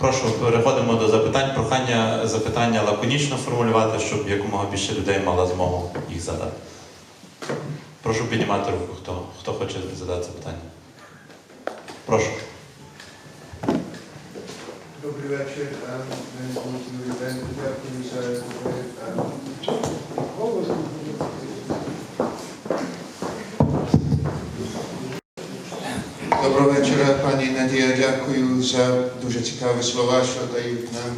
Прошу, переходимо до запитань. Прохання запитання лаконічно формулювати, щоб якомога більше людей мало змогу їх задати. Прошу піднімати руку, хто, хто хоче задати запитання. Прошу. Добрий вечір. Дякую за голос. Доброго вечора, пані Надія. Дякую за дуже цікаві слова, що дають нам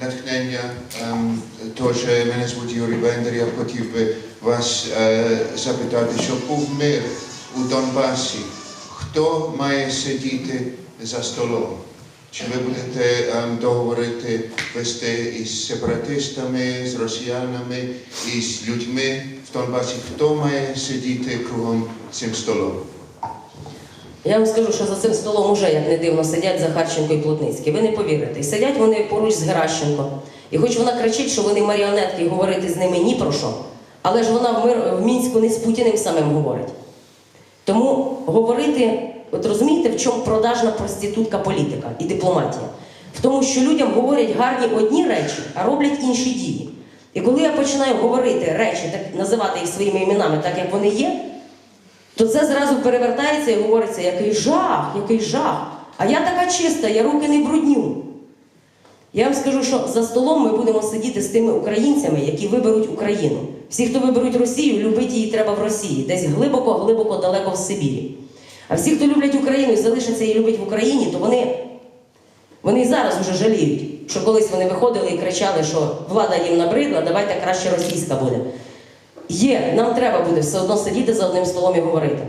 натхнення. Ем, Тож мене звуть Юрій Бендер. Я хотів би вас е, запитати, щоб був мир у Донбасі, хто має сидіти за столом? Чи ви будете ем, договорити вести із сепаратистами, з росіянами, із людьми в Донбасі? Хто має сидіти кругом цим столом? Я вам скажу, що за цим столом уже, як не дивно, сидять Захарченко і Плотницький. Ви не повірите. І сидять вони поруч з Геращенко. І хоч вона кричить, що вони маріонетки і говорити з ними ні про що, але ж вона в, мир, в Мінську не з Путіним самим говорить. Тому говорити, от розумієте, в чому продажна проститутка політика і дипломатія? В тому, що людям говорять гарні одні речі, а роблять інші дії. І коли я починаю говорити речі, так називати їх своїми іменами, так як вони є, то це зразу перевертається і говориться, який жах, який жах. А я така чиста, я руки не брудню. Я вам скажу, що за столом ми будемо сидіти з тими українцями, які виберуть Україну. Всі, хто виберуть Росію, любити її треба в Росії, десь глибоко, глибоко, далеко в Сибірі. А всі, хто люблять Україну і залишаться її любити в Україні, то вони, вони зараз вже жаліють, що колись вони виходили і кричали, що влада їм набридла, давайте краще російська буде. Є, нам треба буде все одно сидіти за одним столом і говорити.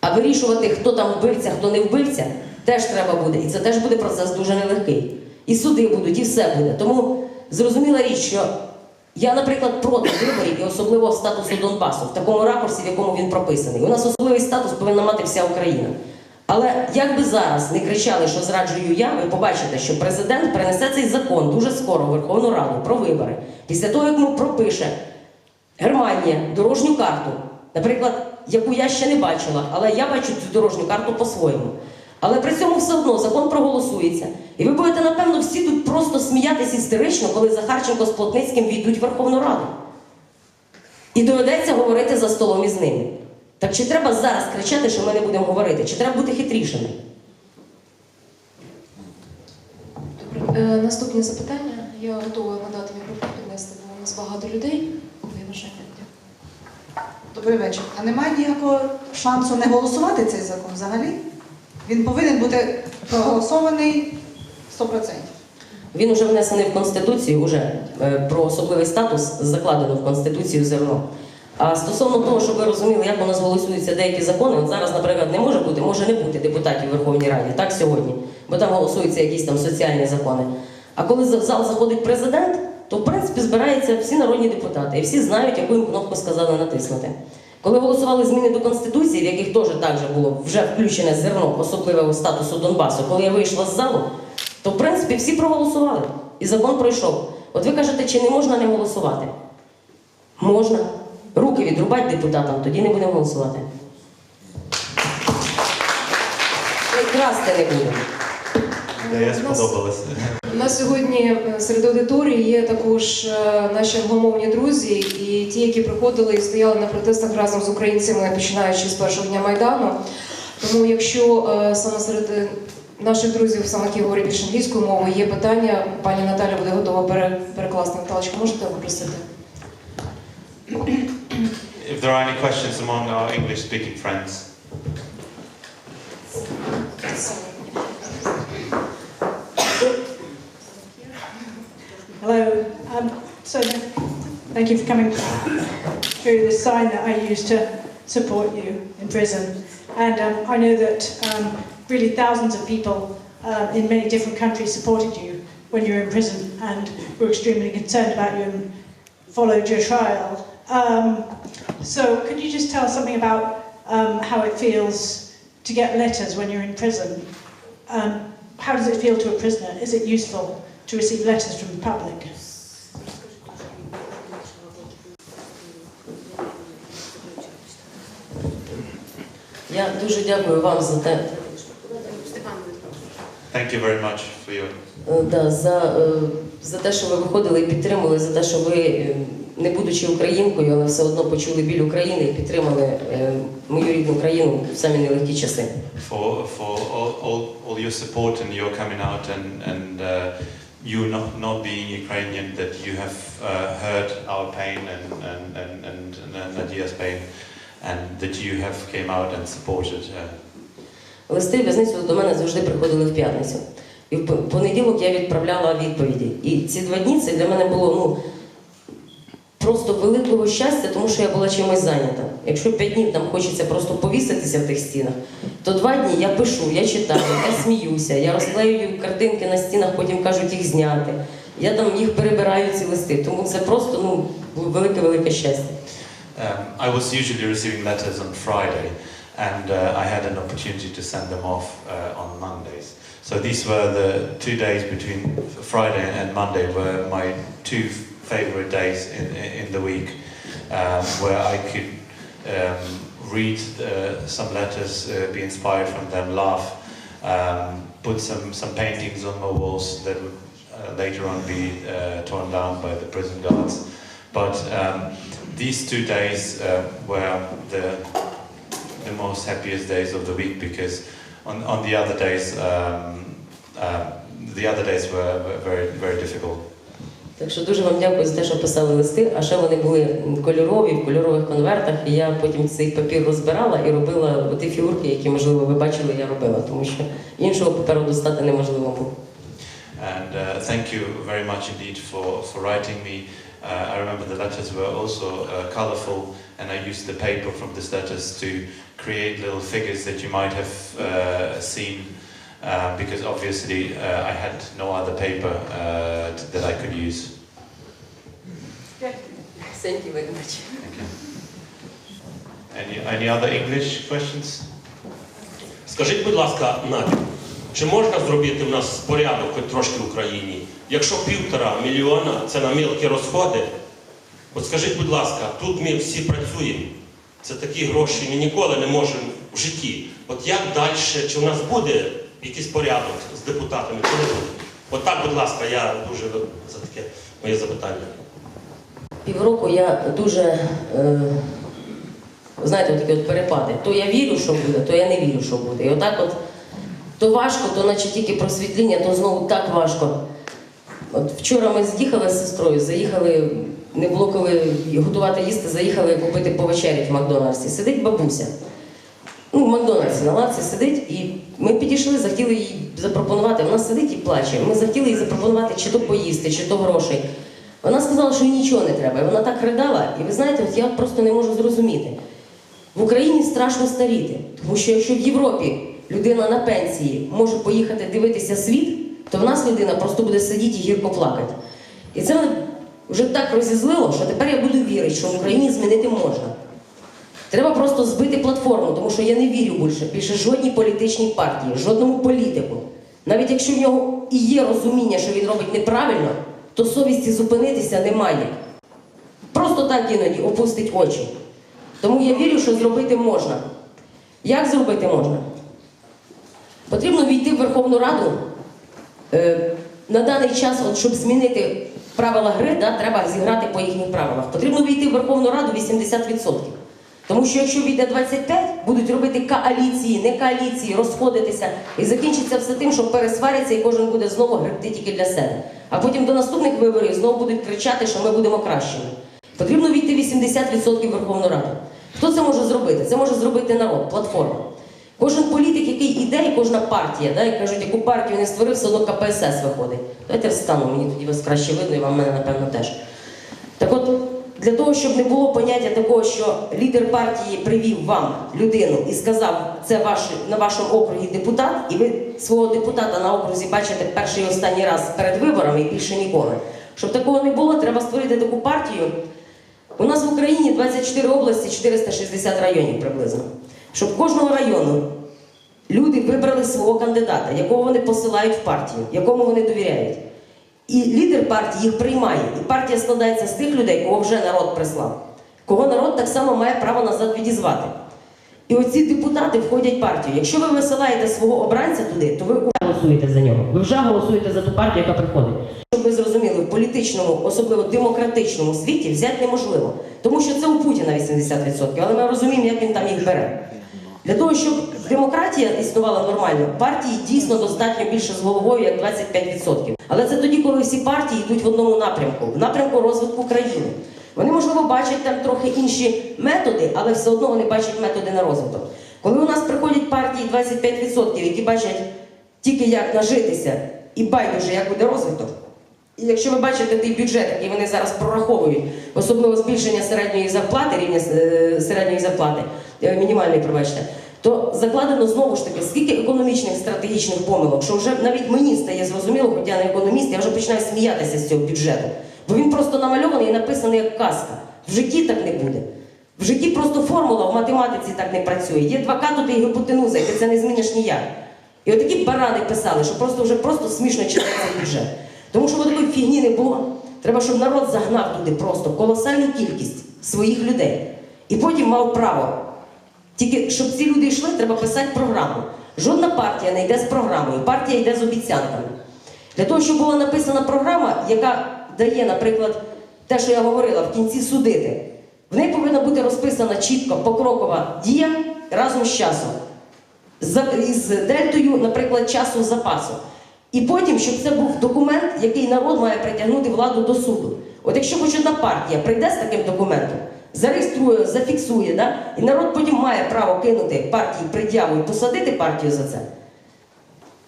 А вирішувати, хто там вбивця, хто не вбивця, теж треба буде. І це теж буде процес дуже нелегкий. І суди будуть, і все буде. Тому зрозуміла річ, що я, наприклад, проти виборів і особливого статусу Донбасу в такому ракурсі, в якому він прописаний. У нас особливий статус повинна мати вся Україна. Але як би зараз не кричали, що зраджую я, ви побачите, що президент принесе цей закон дуже скоро в Верховну Раду про вибори. Після того, як йому пропише Германія дорожню карту, наприклад, яку я ще не бачила, але я бачу цю дорожню карту по-своєму. Але при цьому все одно закон проголосується. І ви будете, напевно, всі тут просто сміятися істерично, коли Захарченко з Плотницьким війдуть в Верховну Раду. І доведеться говорити за столом із ними. Так чи треба зараз кричати, що ми не будемо говорити? Чи треба бути хитрішими? Добре. Е, Наступні запитання. Я готова надати мікрофон піднести, бо у нас багато людей. Добрий вечір. А немає ніякого шансу не голосувати цей закон взагалі? Він повинен бути проголосований 100%. Він уже внесений в Конституцію, уже е, про особливий статус закладено в Конституцію зерно. А стосовно того, щоб ви розуміли, як у нас голосуються деякі закони, от зараз, наприклад, не може бути, може не бути депутатів Верховній Раді, так сьогодні, бо там голосуються якісь там соціальні закони. А коли в зал заходить президент, то в принципі збираються всі народні депутати, і всі знають, яку їм кнопку сказали натиснути. Коли голосували зміни до Конституції, в яких теж так же було вже включене зерно особливого статусу Донбасу, коли я вийшла з залу, то в принципі всі проголосували, і закон пройшов. От ви кажете, чи не можна не голосувати? Можна. Руки відрубати депутатам, тоді не будемо голосувати. Красти не будемо. Ідея сподобалася. У нас сьогодні е, серед аудиторії є також е, наші англомовні друзі і ті, які приходили і стояли на протестах разом з українцями, починаючи з першого дня Майдану. Тому, якщо е, саме серед наших друзів, саме які говорять більш англійською мовою, є питання, пані Наталя буде готова перекласти. Наталочка, можете попросити? If there are any questions among our English-speaking friends. Hello. Um, so, thank you for coming through the sign that I used to support you in prison. And um, I know that um, really thousands of people um, in many different countries supported you when you were in prison and were extremely concerned about you and followed your trial. Um, so, could you just tell us something about um, how it feels to get letters when you're in prison? How does it feel to a prisoner? Is it useful to receive letters from the public? Я дуже дякую вам за те. Thank you very much for your Е, Да, за, е, за те, що ви виходили і підтримали, за те, що ви, е, не будучи українкою, але все одно почули біль України і підтримали е, мою рідну країну в самі нелегкі часи. for for all, all, all your support and your coming out and and uh, you not not being Ukrainian that you have uh, heard our pain and and and and, and Nadia's pain and that you have came out and supported her. Листи в в'язницю до мене завжди приходили в п'ятницю. І в понеділок я відправляла відповіді. І ці два дні це для мене було ну, просто великого щастя, тому що я була чимось зайнята. Якщо п'ять днів там хочеться просто повіситися в тих стінах, то два дні я пишу, я читаю, я сміюся, я розклеюю картинки на стінах, потім кажуть їх зняти. Я там їх перебираю ці листи. Тому це просто ну, велике-велике щастя. Um, I was usually receiving letters on Friday, and uh, I had an opportunity to send them off uh, on Mondays. So these were the two days between Friday and Monday were my two favorite days in, in the week, um, where I could um, read uh, some letters, uh, be inspired from them, laugh, um, put some, some paintings on my walls that would uh, later on be uh, torn down by the prison guards. But um, these two days uh, were the, the most happiest days of the week because on, on the other days, um, uh, the other days were, were very, very difficult. Так що дуже вам дякую за те, що писали листи, а ще вони були кольорові в кольорових конвертах, і я потім цей папір розбирала і робила ті фігурки, які, можливо, ви бачили, я робила, тому що іншого паперу достати неможливо було. And uh, thank you very much indeed for, for writing me. Uh, I remember the letters were also uh, colorful, and I used the paper from these letters to create little figures that you might have uh, seen, uh, because obviously uh, I had no other paper uh, t- that I could use. Thank you very much. Thank you. Any, any other English questions? Скажіть, будь ласка, Надя, чи можна зробити в нас порядок хоч трошки в Україні? Якщо півтора мільйона це на мілкі розходи, от скажіть, будь ласка, тут ми всі працюємо. Це такі гроші ми ніколи не можемо в житті. От як далі, чи в нас буде якийсь порядок з депутатами, чи не буде? От будь ласка, я дуже за таке моє запитання. Півроку я дуже, е, знаєте, такі от перепади. То я вірю, що буде, то я не вірю, що буде. І отак от то важко, то наче тільки просвітління, то знову так важко. От вчора ми з'їхали з сестрою, заїхали, не було коли готувати їсти, заїхали купити повечерять в Макдональдсі. Сидить бабуся. Ну, в Макдональдсі на лавці сидить, і ми підійшли, захотіли їй запропонувати. Вона сидить і плаче. Ми захотіли їй запропонувати чи то поїсти, чи то грошей. Вона сказала, що їй нічого не треба. І вона так ридала, і ви знаєте, от я просто не можу зрозуміти. В Україні страшно старіти, тому що якщо в Європі людина на пенсії може поїхати дивитися світ, то в нас людина просто буде сидіти і гірко плакати. І це мене вже так розізлило, що тепер я буду вірити, що в Україні змінити можна. Треба просто збити платформу, тому що я не вірю більше, більше жодній політичній партії, жодному політику. Навіть якщо в нього і є розуміння, що він робить неправильно, то совісті зупинитися немає. Просто так іноді опустить очі. Тому я вірю, що зробити можна. Як зробити можна? Потрібно війти в Верховну Раду. Е, на даний час, от, щоб змінити правила гри, да, треба зіграти по їхніх правилах. Потрібно війти в Верховну Раду 80%. Тому що якщо війде 25, будуть робити коаліції, не коаліції, розходитися, і закінчиться все тим, що пересваряться і кожен буде знову гребти тільки для себе. А потім до наступних виборів знову будуть кричати, що ми будемо кращими. Потрібно війти 80% в Верховну Раду. Хто це може зробити? Це може зробити народ, платформа. Кожен політик, який іде, і кожна партія, да, і кажуть, яку партію не створив, все одно КПСС виходить. Давайте встану, мені тоді вас краще видно, і вам мене, напевно, теж. Так от, для того, щоб не було поняття такого, що лідер партії привів вам людину і сказав, це ваш, на вашому округі депутат, і ви свого депутата на окрузі бачите перший і останній раз перед виборами і більше ніколи. Щоб такого не було, треба створити таку партію. У нас в Україні 24 області, 460 районів приблизно. Щоб кожного району люди вибрали свого кандидата, якого вони посилають в партію, якому вони довіряють. І лідер партії їх приймає. І партія складається з тих людей, кого вже народ прислав, кого народ так само має право назад відізвати. І оці депутати входять в партію. Якщо ви висилаєте свого обранця туди, то ви голосуєте. за нього. Ви вже голосуєте за ту партію, яка приходить. Щоб ви зрозуміли, в політичному, особливо демократичному світі взяти неможливо. Тому що це у Путіна 80%, але ми розуміємо, як він там їх бере. Для того, щоб демократія існувала нормально, партії дійсно достатньо більше з головою, як 25%. Але це тоді, коли всі партії йдуть в одному напрямку, в напрямку розвитку країни. Вони, можливо, бачать там трохи інші методи, але все одно вони бачать методи на розвиток. Коли у нас приходять партії 25%, які бачать тільки як нажитися і байдуже, як буде розвиток. І якщо ви бачите той бюджет, який вони зараз прораховують, особливо збільшення середньої зарплати, рівня е, середньої зарплати, е, мінімальної, пробачте, то закладено знову ж таки скільки економічних стратегічних помилок, що вже навіть мені стає зрозуміло, хоча я не економіст, я вже починаю сміятися з цього бюджету. Бо він просто намальований і написаний як казка. В житті так не буде. В житті просто формула в математиці так не працює. Є два катети і гіпотенуза, і ти це не зміниш ніяк. І отакі барани писали, що просто вже просто смішно цей бюджет. Тому що такої фігні не було. Треба, щоб народ загнав туди просто колосальну кількість своїх людей. І потім мав право. Тільки щоб ці люди йшли, треба писати програму. Жодна партія не йде з програмою, партія йде з обіцянками. Для того, щоб була написана програма, яка дає, наприклад, те, що я говорила, в кінці судити, в неї повинна бути розписана чітко покрокова дія разом з часом. Із дельтою, наприклад, часу запасу. І потім, щоб це був документ, який народ має притягнути владу до суду. От якщо хоч одна партія прийде з таким документом, зареєструє, зафіксує, да? і народ потім має право кинути партії пред'яву і посадити партію за це.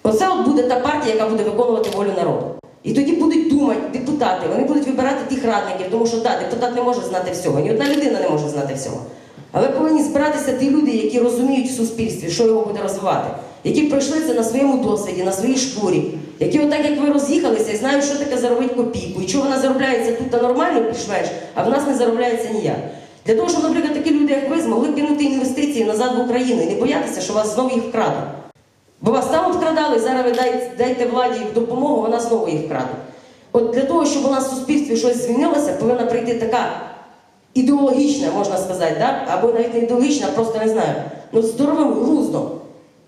Оце от буде та партія, яка буде виконувати волю народу. І тоді будуть думати депутати, вони будуть вибирати тих радників, тому що да, депутат не може знати всього, ні одна людина не може знати всього. Але повинні збиратися ті люди, які розуміють в суспільстві, що його буде розвивати, які пройшли це на своєму досвіді, на своїй шкурі, які, отак як ви роз'їхалися і знають, що таке заробити копійку, і чого вона заробляється тут та нормально більш-менш, а в нас не заробляється ніяк. Для того, щоб, наприклад, такі люди, як ви, змогли кинути інвестиції назад в Україну і не боятися, що вас знову їх вкрадуть. Бо вас там вкрадали, зараз ви дайте, дайте владі допомогу, вона знову їх вкраде. От для того, щоб у нас в суспільстві щось змінилося, повинна прийти така ідеологічна, можна сказати, да? або навіть не ідеологічна, просто не знаю. Ну, здоровим глуздом.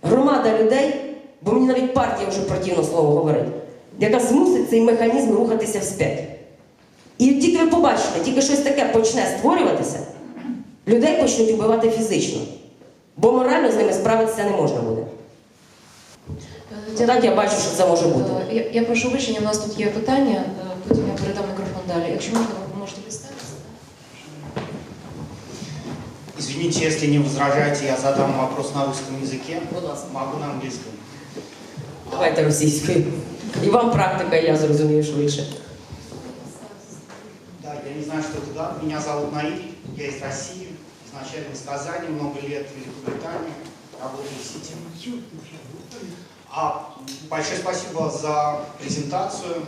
Громада людей, бо мені навіть партія вже противно слово говорить, яка змусить цей механізм рухатися вспять. І тільки ви побачите, тільки щось таке почне створюватися, людей почнуть вбивати фізично. Бо морально з ними справитися не можна буде. Так я бачу, що це може бути. Е, Я, я прошу вибачення, у нас тут є питання, е, потім я передам мікрофон далі. Якщо можна, Извините, если не возражаете, я задам вопрос на русском языке. Будь ласка. Могу на английском. Давайте російською. І вам практика, я зрозумію швидше. Да, я не знаю, что это да. Меня зовут Наиль, я из России, изначально из Казани, много лет в Великобритании, работаю в Сити. А, большое спасибо за презентацию.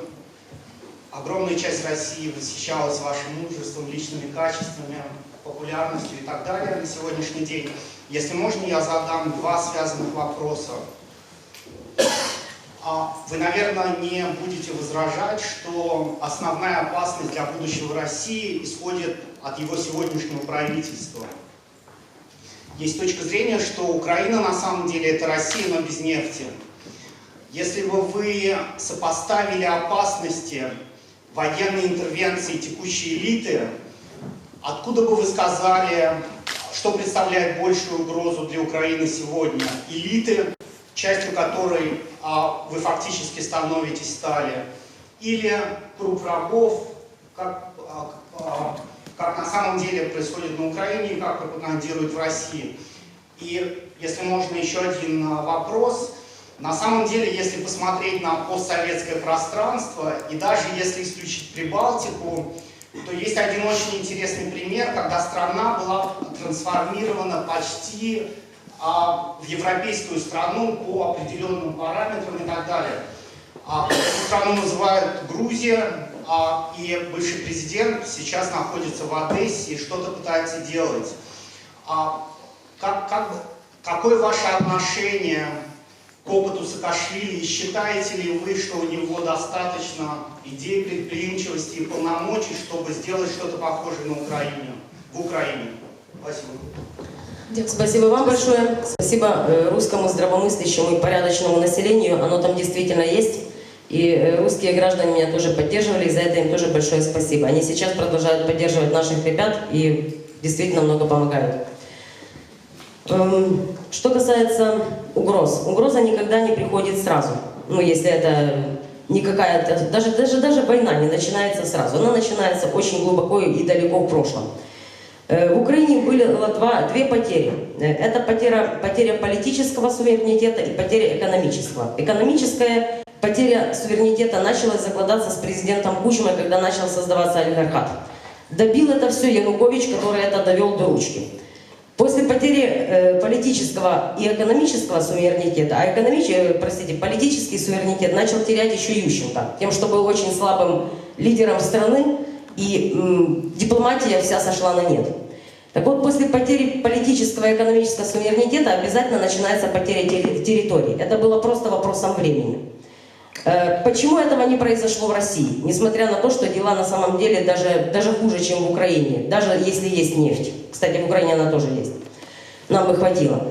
Огромная часть России восхищалась вашим мужеством, личными качествами, популярностью и так далее на сегодняшний день. Если можно, я задам два связанных вопроса. А Вы, наверное, не будете возражать, что основная опасность для будущего России исходит от его сегодняшнего правительства. Есть точка зрения, что Украина на самом деле это Россия, но без нефти. Если бы вы сопоставили опасности военной интервенции текущей элиты, откуда бы вы сказали, что представляет большую угрозу для Украины сегодня? Элиты, частью которой а, вы фактически становитесь стали, или круг врагов, как, а, а, как на самом деле происходит на Украине и как пропагандируют в России. И если можно еще один а, вопрос. На самом деле, если посмотреть на постсоветское пространство, и даже если исключить Прибалтику, то есть один очень интересный пример, когда страна была трансформирована почти а, в европейскую страну по определенным параметрам и так далее. А, эту страну называют Грузия, а, и бывший президент сейчас находится в Одессе и что-то пытается делать. А, как, как, какое ваше отношение опыту Саакашвили? Считаете ли вы, что у него достаточно идей, предприимчивости и полномочий, чтобы сделать что-то похожее на Украине, в Украине? Спасибо. Спасибо вам большое. Спасибо э, русскому здравомыслящему и порядочному населению. Оно там действительно есть. И э, русские граждане меня тоже поддерживали, и за это им тоже большое спасибо. Они сейчас продолжают поддерживать наших ребят и действительно много помогают. Что касается угроз. Угроза никогда не приходит сразу. Ну, если это не какая-то... Даже, даже, даже война не начинается сразу. Она начинается очень глубоко и далеко в прошлом. Э, В Украине было два, две потери. Э, Это потеря, потеря политического суверенитета и потеря экономического. Экономическая потеря суверенитета началась закладаться с президентом Кучмой, когда начал создаваться олигархат. Добил это все Янукович, который это довел до ручки. После потери э, политического и экономического суверенитета, а экономич- э, простите, политический суверенитет начал терять еще Ющенко, тем, что был очень слабым лидером страны, и м, дипломатия вся сошла на нет. Так вот, после потери политического и экономического суверенитета обязательно начинается потеря терри- территорий. Это было просто вопросом времени. Э, Почему этого не произошло в России? Несмотря на то, что дела на самом деле даже, даже хуже, чем в Украине. Даже если есть нефть. Кстати, в Украине она тоже есть. Нам бы хватило.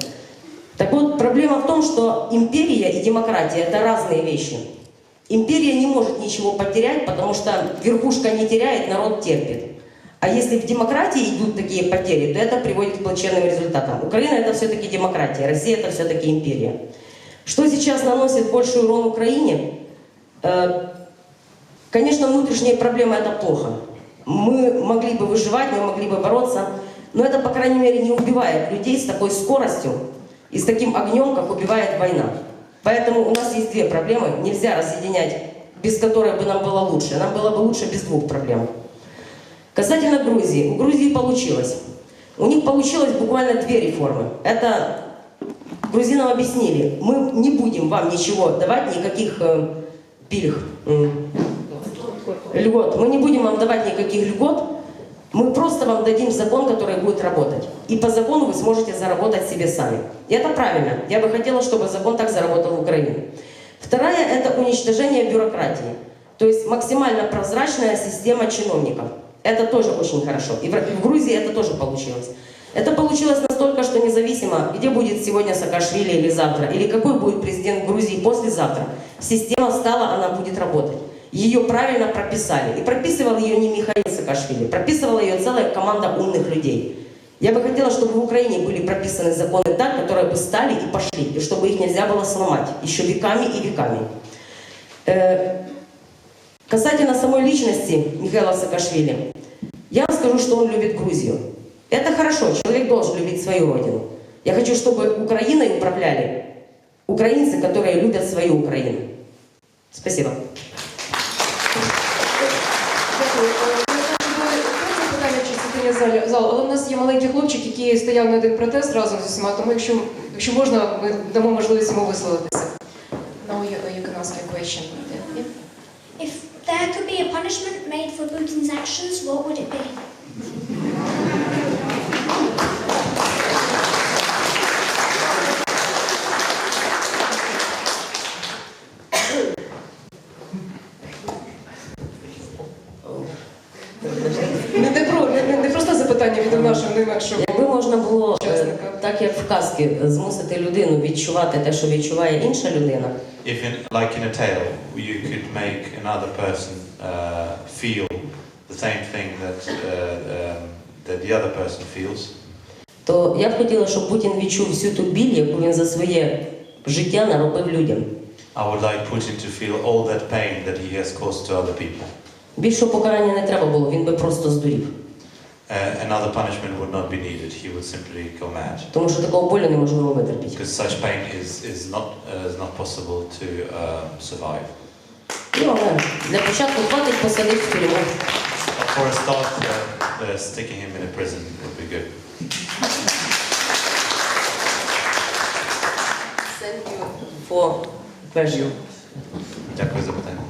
Так вот, проблема в том, что империя и демократия – это разные вещи. Империя не может ничего потерять, потому что верхушка не теряет, народ терпит. А если в демократии идут такие потери, то это приводит к плачевным результатам. Украина – это все-таки демократия, Россия – это все-таки империя. Что сейчас наносит больший урон Украине? Э, Конечно, внутренние проблемы – это плохо. Мы могли бы выживать, мы могли бы бороться, но это, по крайней мере, не убивает людей с такой скоростью и с таким огнем, как убивает война. Поэтому у нас есть две проблемы, нельзя разъединять, без которой бы нам было лучше. Нам было бы лучше без двух проблем. Касательно Грузии. У Грузии получилось. У них получилось буквально две реформы. Это грузинам объяснили, мы не будем вам ничего давать, никаких э, пильх, м, льгот. Мы не будем вам давать никаких льгот, мы просто вам дадим закон, который будет работать. И по закону вы сможете заработать себе сами. И это правильно. Я бы хотела, чтобы закон так заработал в Украине. Вторая – это уничтожение бюрократии. То есть максимально прозрачная система чиновников. Это тоже очень хорошо. И в Грузии это тоже получилось. Это получилось настолько, что независимо, где будет сегодня Саакашвили или завтра, или какой будет президент Грузии послезавтра, система стала, она будет работать. Ее правильно прописали. И прописывал ее не Михаил Саакашвили, прописывала ее целая команда умных людей. Я бы хотела, чтобы в Украине были прописаны законы так, которые бы стали и пошли, и чтобы их нельзя было сломать еще веками и веками. Э, Касательно самой личности Михаила Саакашвили, я вам скажу, что он любит Грузию. Это хорошо, человек должен любить свою родину. Я хочу, чтобы Украиной управляли украинцы, которые любят свою Украину. Спасибо. Дякую. Е, ми бачимо питання в частині залі- залу, але в нас є маленький хлопчик, який стояв на один протест разом з усіма, тому якщо, якщо можна, ми дамо можливість йому висловитися. Now you, you can ask your question. Yeah. If there could be a punishment made for Putin's actions, what would it be? Так як в казці, змусити людину відчувати те, що відчуває інша людина, If, in, like in a tale, you could make another person uh, feel the same thing that, uh, um, that the other person feels, то я б хотіла, щоб Путін відчув всю ту біль, яку він за своє життя наробив людям. I would like Putin to feel all that pain that he has caused to other people. Більшого покарання не треба було, він би просто здурів. Uh, another punishment would not be needed. He would simply go mad. Тому що такого болю неможливо витерпіти. Because such pain is, is, not, uh, is not possible to uh, survive. Ну, але для початку хватить посадити в тюрму. For a start, uh, uh, sticking him in a prison would be good. Thank you for pleasure. Дякую за питання.